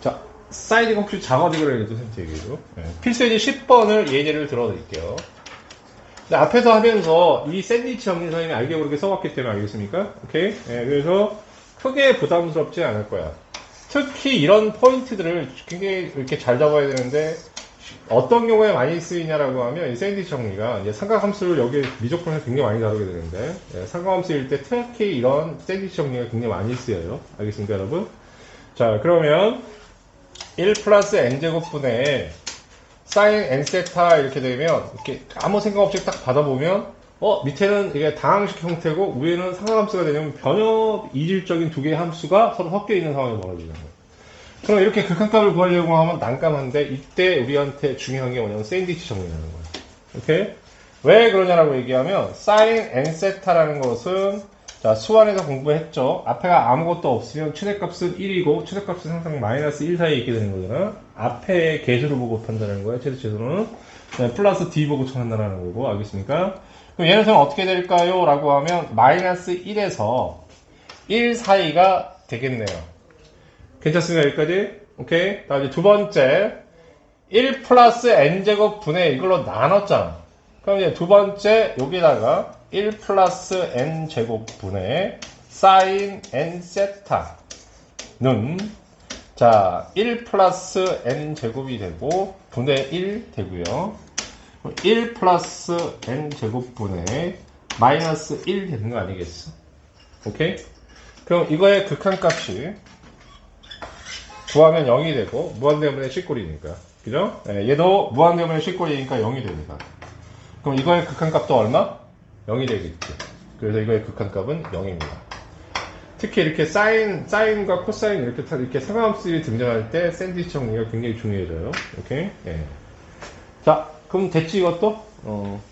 자, 사이드 컴퓨터 작업이 그래도 선택이죠. 네. 필수 예제 10번을 예제를 들어드릴게요. 앞에서 하면서 이 샌드위치 정리 선생님이 알게 모르게 써왔기 때문에 알겠습니까? 오케이? 네, 그래서 크게 부담스럽지 않을 거야. 특히 이런 포인트들을 굉장히 이렇게 잘 잡아야 되는데 어떤 경우에 많이 쓰이냐라고 하면 이 샌드위치 정리가 이제 삼각함수를 여기 미적분에서 굉장히 많이 다루게 되는데 예, 삼각함수일 때 특히 이런 샌드위치 정리가 굉장히 많이 쓰여요. 알겠습니까, 여러분? 자, 그러면 1 플러스 n제곱분의 사인 n세타 이렇게 되면 이렇게 아무 생각 없이 딱 받아보면 어 밑에는 이게 다항식 형태고 위에는 상함수가 되면 변형 이질적인 두 개의 함수가 서로 섞여 있는 상황이 벌어지는 거예요. 그럼 이렇게 극한값을 구하려고 하면 난감한데 이때 우리한테 중요한 게 뭐냐면 샌드위치 정리라는 거예요. 오케이? 왜 그러냐라고 얘기하면 사인 n세타라는 것은 자 수완에서 공부했죠. 앞에가 아무것도 없으면 최대값은 1이고 최대값은 항상 마이너스 1 사이에 있게 되는 거잖아. 앞에 개수를 보고 판단하는 거예요. 최대 최소는 네, 플러스 d 보고 판단하는 거고 알겠습니까? 그럼 얘는 어떻게 될까요? 라고 하면 마이너스 1에서 1 사이가 되겠네요. 괜찮습니까? 여기까지? 오케이. 다음 이제 두 번째. 1 플러스 n제곱 분의 이걸로 나눴잖아. 그럼 이제 두 번째, 여기다가 1 플러스 n제곱 분의 사인 n세타는 자, 1 플러스 n제곱이 되고 분의 1 되고요. 1 플러스 n제곱 분의 마이너스 1 되는 거 아니겠어? 오케이? 그럼 이거의 극한값이 구하면 0이 되고 무한대문의 식골이니까 그죠? 네, 얘도 무한대문의 식골이니까 0이 됩니다. 그럼 이거의 극한값도 얼마? 0이 되겠죠. 그래서 이거의 극한값은 0입니다. 특히 이렇게 사인, 사인과 코사인 이렇게 타- 이렇게 상함수들이 등장할 때 샌드위치 정리가 굉장히 중요해져요. 오케이? 예. 자, 그럼 됐지 이것도? 어,